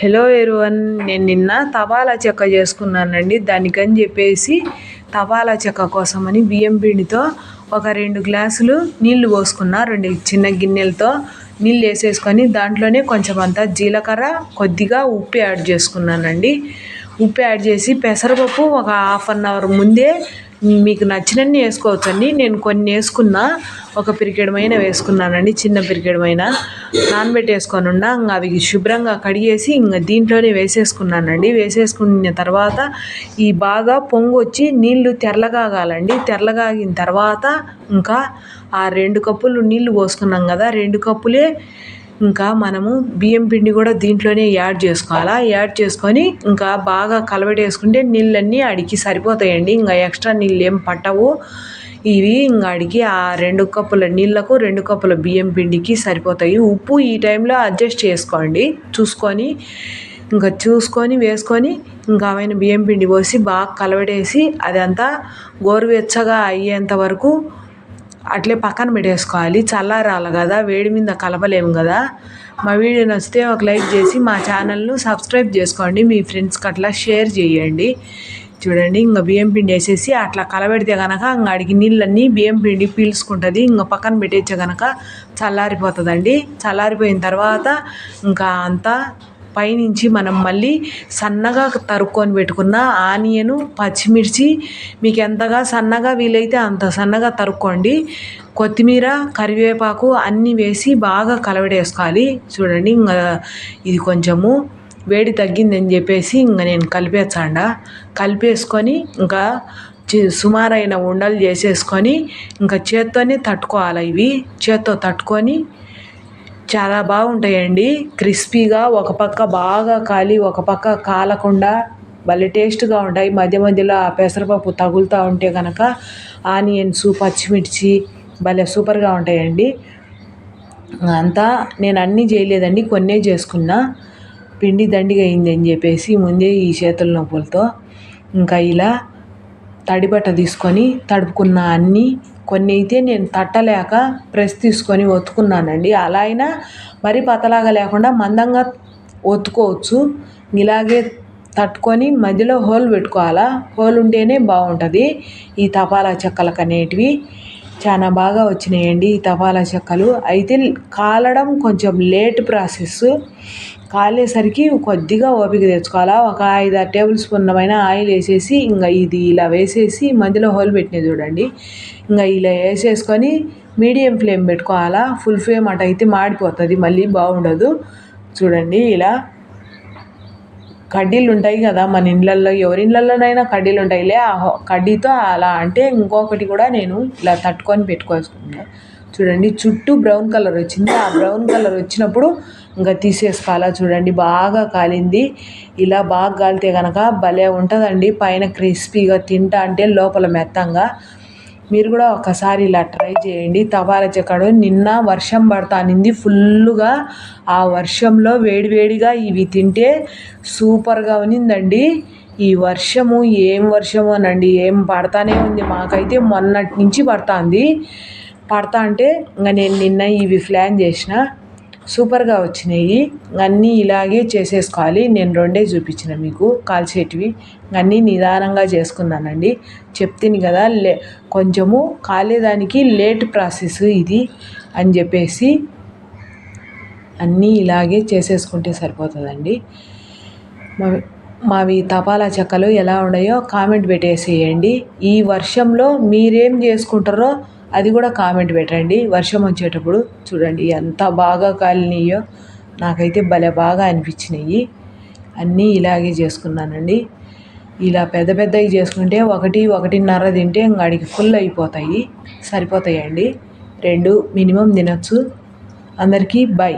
Hello ఎరువన్ నేను నిన్న తపాలా చెక్క చేసుకున్నానండి. దానికని చెప్పేసి తపాలా చెక్క కోసమని బియ్యం పిండితో ఒక రెండు గ్లాసులు నీళ్ళు పోసుకున్న. రెండు చిన్న గిన్నెలతో నీళ్ళు వేసేసుకొని దాంట్లోనే కొంచెం అంతా జీలకర్ర కొద్దిగా ఉప్పు యాడ్ చేసుకున్నానండి. ఉప్పు యాడ్ చేసి పెసరపప్పు ఒక హాఫ్ అన్ అవర్ ముందే మీకు నచ్చినన్ని వేసుకోవచ్చండి. నేను కొన్ని వేసుకున్నా ఒక పిరికెడమైన వేసుకున్నానండి చిన్న పిరికెడమైన. నానబెట్టేసుకొని ఉన్నా ఇంకా అవి శుభ్రంగా కడిగేసి ఇంకా దీంట్లోనే వేసేసుకున్నానండి. వేసేసుకున్న తర్వాత ఈ బాగా పొంగు వచ్చి నీళ్ళు తెల్లగాగాలండి తెల్లగాగిన తర్వాత ఇంకా ఆ రెండు కప్పులు నీళ్ళు పోసుకున్నాం కదా రెండు కప్పులే ఇంకా మనము బియ్యం పిండి కూడా దీంట్లోనే యాడ్ చేసుకోవాలా? యాడ్ చేసుకొని ఇంకా బాగా కలబెట్టేసుకుంటే నీళ్ళన్నీ అడిగి సరిపోతాయండి. ఇంకా ఎక్స్ట్రా నీళ్ళు ఏం పట్టవు. ఇవి ఇంకా అడిగి ఆ రెండు కప్పుల నీళ్ళకు రెండు కప్పుల బియ్యం పిండికి సరిపోతాయి. ఉప్పు ఈ టైంలో అడ్జస్ట్ చేసుకోండి. చూసుకొని ఇంకా చూసుకొని వేసుకొని ఇంకా ఆమెను బియ్యం పిండి పోసి బాగా కలవటేసి అదంతా గోరువెచ్చగా అయ్యేంత వరకు అట్లే పక్కన పెట్టేసుకోవాలి. చల్లారాలి కదా వేడి మీద కలపలేము కదా. మా వీడియో నచ్చితే ఒక లైక్ చేసి మా ఛానల్ను సబ్స్క్రైబ్ చేసుకోండి. మీ ఫ్రెండ్స్కి అట్లా షేర్ చేయండి. చూడండి ఇంకా బియ్యం పిండి వేసేసి అట్లా కలబెడితే కనుక ఇంకా అడిగి నీళ్ళన్నీ బియ్యం పిండి పీల్చుకుంటుంది. ఇంకా పక్కన పెట్టేచ్చే కనుక చల్లారిపోతుందండి. చల్లారిపోయిన తర్వాత ఇంకా అంతా పైనుంచి మనం మళ్ళీ సన్నగా తరుక్కొని పెట్టుకున్న ఆనియను పచ్చిమిర్చి మీకు ఎంతగా సన్నగా వీలైతే అంత సన్నగా తరుక్కోండి. కొత్తిమీర కరివేపాకు అన్నీ వేసి బాగా కలవడేసుకోవాలి. చూడండి ఇంకా ఇది కొంచెము వేడి తగ్గిందని చెప్పేసి ఇంకా నేను కలిపేస్తాండ. కలిపేసుకొని ఇంకా సుమారైన ఉండలు చేసేసుకొని ఇంకా చేత్తోనే తట్టుకోవాలి ఇవి? చేత్తో తట్టుకొని చాలా బాగుంటాయండి. క్రిస్పీగా ఒక పక్క బాగా కాలి ఒక పక్క కాలకుండా భలే టేస్ట్గా ఉంటాయి. మధ్య మధ్యలో ఆ పెసరపప్పు తగులుతూ ఉంటే కనుక ఆనియన్స్ పచ్చిమిర్చి భలే సూపర్గా ఉంటాయండి. అంతా నేను అన్నీ చేయలేదండి కొన్నే చేసుకున్నా. పిండి దండిగా అయింది అని చెప్పేసి ముందే ఈ చేతుల నొప్పులతో ఇంకా ఇలా తడిబట్ట తీసుకొని తడుపుకున్న అన్నీ కొన్ని అయితే నేను తట్టలేక ప్రెస్ తీసుకొని ఒత్తుకున్నానండి. అలా అయినా మరీ పతలాగా లేకుండా మందంగా ఒత్తుకోవచ్చు. ఇలాగే తట్టుకొని మధ్యలో హోల్ పెట్టుకోవాలా? హోల్ ఉంటేనే బాగుంటుంది. ఈ తపాలా చెక్కలకు అనేటివి చాలా బాగా వచ్చినాయండి ఈ తపాలా చెక్కలు. అయితే కాలడం కొంచెం లేట్ ప్రాసెస్. కాలేసరికి కొద్దిగా ఓపిక తెచ్చుకోవాలా. ఒక ఐదు ఆరు టేబుల్ స్పూన్లమైన ఆయిల్ వేసేసి ఇంకా ఇది ఇలా వేసేసి మధ్యలో హోల్ పెట్టినవి చూడండి. ఇంకా ఇలా వేసేసుకొని మీడియం ఫ్లేమ్ పెట్టుకోవాలా. ఫుల్ ఫ్లేమ్ అటు అయితే మాడిపోతుంది మళ్ళీ బాగుండదు. చూడండి ఇలా కడ్డీలు ఉంటాయి కదా మన ఇళ్ళల్లో ఎవరి ఇళ్ళల్లోనైనా కడ్డీలు ఉంటాయిలే ఆ కడ్డీతో అలా అంటే ఇంకొకటి కూడా నేను ఇలా తట్టుకొని పెట్టుకోసుకున్నాను చూడండి చుట్టూ బ్రౌన్ కలర్ వచ్చింది. ఆ బ్రౌన్ కలర్ వచ్చినప్పుడు ఇంకా తీసేసుకోవాలా? చూడండి బాగా కాలింది. ఇలా బాగా కాలితే కనుక భలే ఉంటుందండి. పైన క్రిస్పీగా తింటా అంటే లోపల మెత్తంగా. మీరు కూడా ఒకసారి ఇలా ట్రై చేయండి. తపాల చెక్కడు నిన్న వర్షం పడతానింది ఫుల్గా ఆ వర్షంలో వేడివేడిగా ఇవి తింటే సూపర్గా ఉన్నిందండి. ఈ వర్షము ఏం వర్షము అనండి? ఏం పడతానే ఉంది. మాకైతే మొన్నటి నుంచి పడుతుంది. పడతా అంటే ఇంకా నేను నిన్న ఇవి ప్లాన్ చేసిన. సూపర్గా వచ్చినాయి. అన్నీ ఇలాగే చేసేసుకోవాలి. నేను రెండే చూపించిన మీకు. కాల్చేటివి అన్నీ నిదానంగా చేసుకున్నానండి. చెప్తిని కదా లే కొంచెము కాలేదానికి లేట్ ప్రాసెస్ ఇది అని చెప్పేసి అన్నీ ఇలాగే చేసేసుకుంటే సరిపోతుందండి. మావి తపాలా చెక్కలు ఎలా ఉన్నాయో కామెంట్ పెట్టేసేయండి. ఈ వర్షంలో మీరేం చేసుకుంటారో అది కూడా కామెంట్ పెట్టండి. వర్షం వచ్చేటప్పుడు చూడండి ఎంత బాగా కాలినాయో నాకైతే భలే బాగా అనిపించినాయి. అన్నీ ఇలాగే చేసుకున్నానండి. ఇలా పెద్ద పెద్దవి చేసుకుంటే ఒకటి ఒకటిన్నర తింటే ఇంకాడికి అడిగి ఫుల్ అయిపోతాయి. సరిపోతాయండి. రెండు మినిమం తినచ్చు. అందరికీ బై